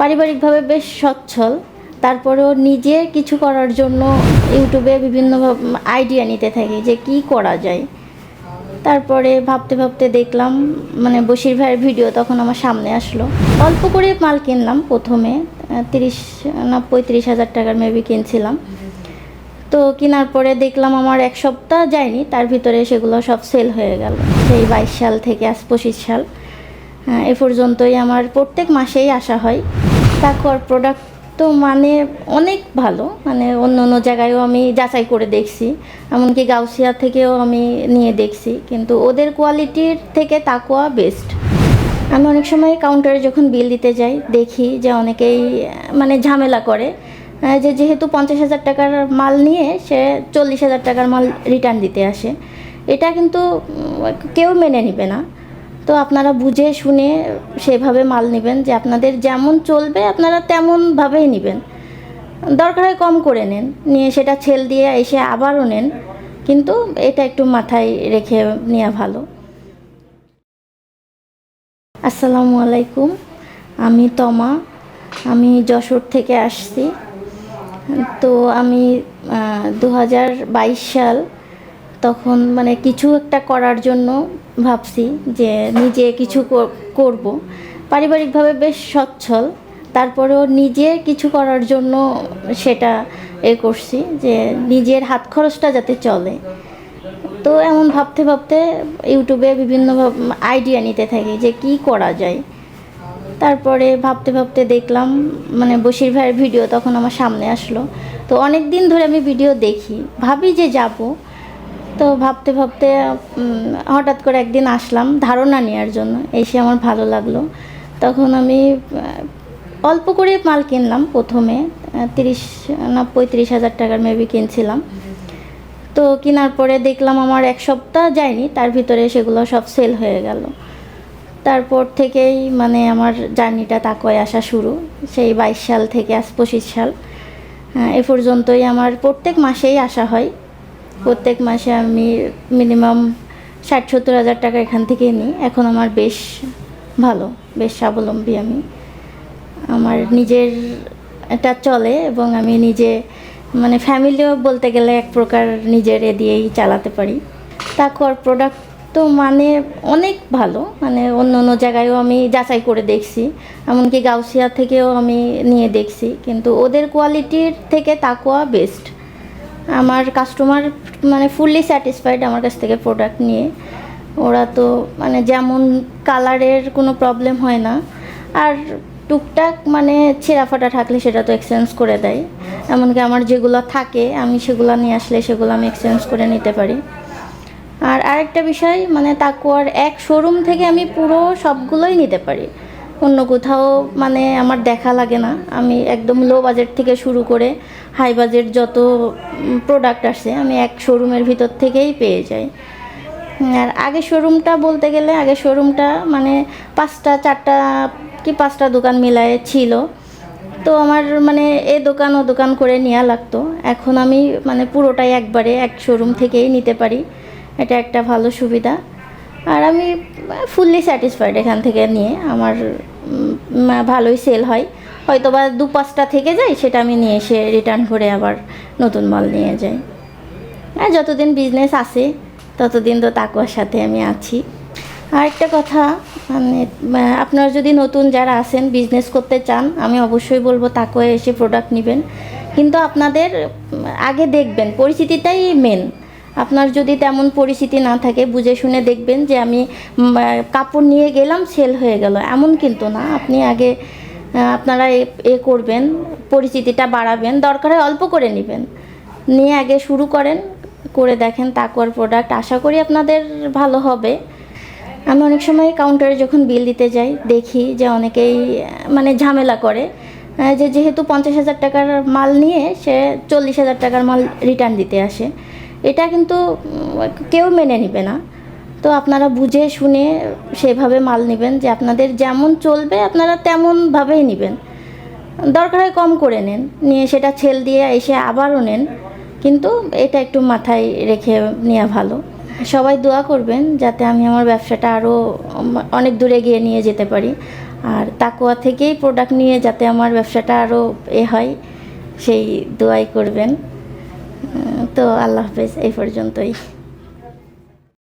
পারিবারিকভাবে বেশ সচ্ছল। তারপরেও নিজে কিছু করার জন্য ইউটিউবে বিভিন্ন আইডিয়া নিতে থাকি যে কি করা যায়। তারপরে ভাবতে ভাবতে দেখলাম মানে বশির ভাইয়ের ভিডিও তখন আমার সামনে আসলো। অল্প করে মাল কিনলাম প্রথমে তিরিশ, না পঁয়ত্রিশ হাজার টাকার মেবি কিনছিলাম। তো কেনার পরে দেখলাম আমার এক সপ্তাহ যায়নি, তার ভিতরে সেগুলো সব সেল হয়ে গেল। সেই বাইশ সাল থেকে আজ পঁচিশ সাল। এ পর্যন্তই আমার প্রত্যেক মাসেই আসা হয়। তারপর প্রোডাক্ট তো মানে অনেক ভালো। মানে অন্য অন্য জায়গায়ও আমি যাচাই করে দেখছি। এমনকি গাউসিয়া থেকেও আমি নিয়ে দেখছি। কিন্তু ওদের কোয়ালিটির থেকে তাকুয়া বেস্ট আমি অনেক সময় কাউন্টারে যখন বিল দিতে যাই, দেখি যে অনেকেই মানে ঝামেলা করে। যে যেহেতু পঞ্চাশ হাজার টাকার মাল নিয়ে সে চল্লিশ হাজার টাকার মাল রিটার্ন দিতে আসে। এটা কিন্তু কেউ মেনে নেবে না। তো আপনারা বুঝে শুনে সেভাবে মাল নেবেন যে আপনাদের যেমন চলবে, আপনারা তেমনভাবেই নেবেন। দরকার হয় কম করে নেন, নিয়ে সেটা ছেল দিয়ে এসে আবারও নেন, কিন্তু এটা একটু মাথায় রেখে নেওয়া ভালো। আসসালামু আলাইকুম, আমি তমা, আমি যশোর থেকে আসছি। তো আমি দু হাজার বাইশ সাল তখন মানে কিছু একটা করার জন্য ভাবছি যে নিজে কিছু কর- করব। পারিবারিকভাবে বেশ সচ্ছল। তারপরেও নিজে কিছু করার জন্য সেটা এ করছি যে নিজের হাত খরচটা যাতে চলে। তো এমন ভাবতে ভাবতে ইউটিউবে বিভিন্ন আইডিয়া নিতে থাকি যে কি করা যায়। তারপরে ভাবতে ভাবতে দেখলাম মানে বশির ভাইয়ের ভিডিও তখন আমার সামনে আসলো। তো অনেক দিন ধরে আমি ভিডিও দেখি। ভাবি যে যাব। তো ভাবতে ভাবতে হঠাৎ করে একদিন আসলাম ধারণা নেওয়ার জন্য, এসে আমার ভালো লাগল। তখন আমি অল্প করে মাল কিনলাম প্রথমে তিরিশ না পঁয়ত্রিশ হাজার টাকার মেবি কিনছিলাম। তো কেনার পরে দেখলাম আমার এক সপ্তাহ যায়নি, তার ভিতরে সেগুলো সব সেল হয়ে গেল। তারপর থেকেই মানে আমার জার্নিটা তাকয় আসা শুরু, সেই বাইশ সাল থেকে আজ পঁচিশ সাল। এ পর্যন্তই আমার প্রত্যেক মাসেই আসা হয়। প্রত্যেক মাসে আমি মিনিমাম ষাট, সত্তর হাজার টাকা এখান থেকে নিই। এখন আমার বেশ ভালো, বেশ স্বাবলম্বী আমি। আমার নিজের এটা চলে এবং আমি নিজে মানে ফ্যামিলিও বলতে গেলে এক প্রকার নিজের এ দিয়েই চালাতে পারি। তারপর প্রোডাক্ট তো মানে অনেক ভালো মানে অন্য অন্য জায়গায়ও আমি যাচাই করে দেখছি। এমনকি গাউসিয়া থেকেও আমি নিয়ে দেখছি, কিন্তু ওদের কোয়ালিটির থেকে তাকোয়া বেস্ট আমার কাস্টমার মানে ফুললি স্যাটিসফাইড আমার কাছ থেকে প্রোডাক্ট নিয়ে। ওরা তো মানে যেমন কালারের কোনো প্রবলেম হয় না, আর টুকটাক মানে ছেঁড়া ফাটা থাকলে সেটা তো এক্সচেঞ্জ করে দেয়। এমনকি আমার যেগুলো থাকে, আমি সেগুলো নিয়ে আসলে সেগুলো আমি এক্সচেঞ্জ করে নিতে পারি। আর আরেকটা বিষয় মানে তাকুয়ার এক শোরুম থেকে আমি পুরো সবগুলোই নিতে পারি। অন্য কোথাও মানে আমার দেখা লাগে না। আমি একদম লো বাজেট থেকে শুরু করে হাই বাজেট যত প্রোডাক্ট আসে, আমি এক শোরুমের ভিতর থেকেই পেয়ে যাই। আর আগে শোরুমটা বলতে গেলে আগে শোরুমটা মানে পাঁচটা, চারটা কি পাঁচটা দোকান মিলায়ে ছিল। তো আমার মানে এ দোকান, ও দোকান করে নেওয়া লাগতো। এখন আমি মানে পুরোটাই একবারে এক শোরুম থেকেই নিতে পারি। এটা একটা ভালো সুবিধা। আর আমি ফুললি স্যাটিসফাইড এখান থেকে নিয়ে আমার ভালোই সেল হয়। হয়তো বা দু পাঁচটা থেকে যায়, সেটা আমি নিয়ে এসে রিটার্ন করে আবার নতুন মাল নিয়ে যাই। আর যতদিন বিজনেস আছে, ততদিন তো তাকুয়ার সাথে আমি আছি। আর একটা কথা মানে আপনারা যদি নতুন যারা আছেন বিজনেস করতে চান, আমি অবশ্যই বলব তাকুয়ায় এসে প্রোডাক্ট নেবেন। কিন্তু আপনাদের, আগে দেখবেন পরিচিতিটাই মেন আপনার যদি তেমন পরিচিতি না থাকে, বুঝে শুনে দেখবেন যে আমি কাপড় নিয়ে গেলাম সেল হয়ে গেল। এমন কিন্তু না, আপনি আগে আপনারা এ- করবেন, পরিচিতিটা বাড়াবেন, দরকার অল্প করে নেবেন। নিয়ে আগে শুরু করেন, করে দেখেন তাকুয়ার প্রোডাক্ট আশা করি আপনাদের ভালো হবে। আমি অনেক সময় কাউন্টারে যখন বিল দিতে যাই, দেখি যে অনেকেই মানে ঝামেলা করে যে যেহেতু পঞ্চাশ হাজার টাকার মাল নিয়ে সে চল্লিশ হাজার টাকার মাল রিটার্ন দিতে আসে। এটা কিন্তু কেউ মেনে নেবে না। তো আপনারা বুঝে শুনে সেভাবে মাল নেবেন যে আপনাদের যেমন চলবে আপনারা তেমনভাবেই নেবেন। দরকার হয় কম করে নেন, নিয়ে সেটা ছেল দিয়ে এসে আবারও নেন। কিন্তু এটা একটু মাথায় রেখে নেওয়া ভালো। সবাই দোয়া করবেন যাতে আমি আমার ব্যবসাটা আরও অনেক দূরে গিয়ে নিয়ে যেতে পারি। আর তাকুয়া থেকেই প্রোডাক্ট নিয়ে যাতে আমার ব্যবসাটা আরও এ হয়, সেই দোয়াই করবেন। তো আল্লাহ হাফেজ এই পর্যন্তই